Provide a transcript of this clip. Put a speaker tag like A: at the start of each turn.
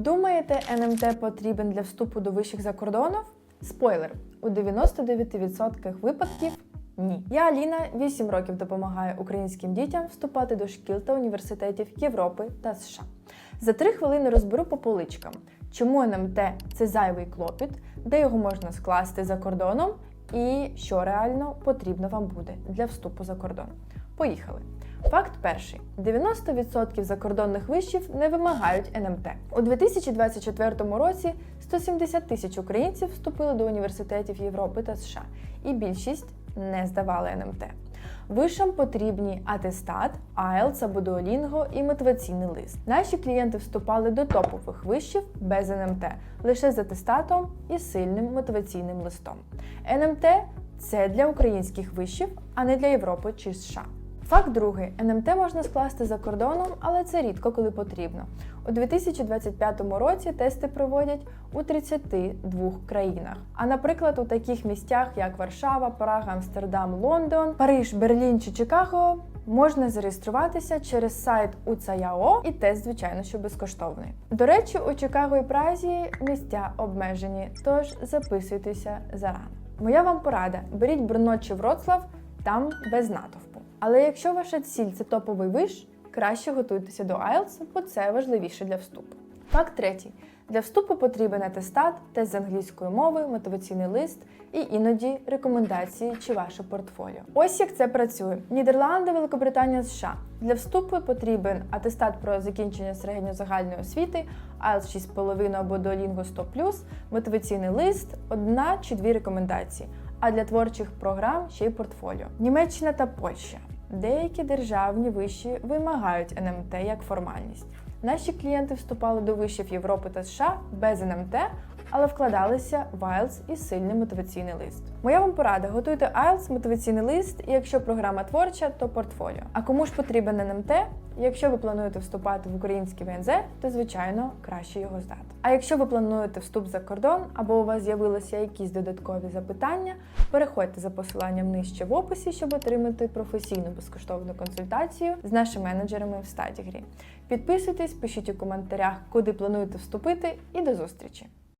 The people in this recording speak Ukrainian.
A: думаєте, НМТ потрібен для вступу до вищих закордонів? Спойлер: у 99% випадків ні. Я Аліна 8 років допомагаю українським дітям вступати до шкіл та університетів Європи та США. За три хвилини розберу по поличкам, чому НМТ це зайвий клопіт, де його можна скласти за кордоном, і що реально потрібно вам буде для вступу за кордон. Поїхали. Факт перший: 90% закордонних вишів не вимагають НМТ. У 2024 році 170 тисяч українців вступили до університетів Європи та США, і більшість не здавали НМТ. Вишам потрібні атестат, IELTS або Duolingo і мотиваційний лист. Наші клієнти вступали до топових вишів без НМТ, лише з атестатом і сильним мотиваційним листом. НМТ це для українських вишів, а не для Європи чи США. Факт другий: НМТ можна скласти за кордоном, але це рідко коли потрібно. У 2025 році тести проводять у 32 країнах. А наприклад, у таких місцях, як Варшава, Прага, Амстердам, Лондон, Париж, Берлін чи Чикаго, можна зареєструватися через сайт УЦАЯО, і тест, звичайно, що безкоштовний. До речі, у Чикаго і Празі місця обмежені, тож записуйтеся зарано. Моя вам порада: беріть Брно чи Вроцлав, там без натовпу. Але якщо ваша ціль це топовий виш, краще готуйтеся до IELTS, бо це важливіше для вступу. Факт третій. Для вступу потрібен атестат, тест з англійської мови, мотиваційний лист і іноді рекомендації чи ваше портфоліо. Ось як це працює: Нідерланди, Великобританія, США. Для вступу потрібен атестат про закінчення середньозагальної освіти, IELTS 6,5 або Duolingo 100+, мотиваційний лист, одна чи дві рекомендації. А для творчих програм ще й портфоліо. Німеччина та Польща. Деякі державні виші вимагають НМТ як формальність. Наші клієнти вступали до вишів Європи та США без НМТ, але вкладалися в IELTS і сильний мотиваційний лист. Моя вам порада: готуйте IELTS, мотиваційний лист, і якщо програма творча, то портфоліо. А кому ж потрібен НМТ? Якщо ви плануєте вступати в український ВНЗ, то звичайно краще його здати. А якщо ви плануєте вступ за кордон або у вас з'явилися якісь додаткові запитання, переходьте за посиланням нижче в описі, щоб отримати професійну безкоштовну консультацію з нашими менеджерами в статігрі. Підписуйтесь, пишіть у коментарях, куди плануєте вступити, і до зустрічі!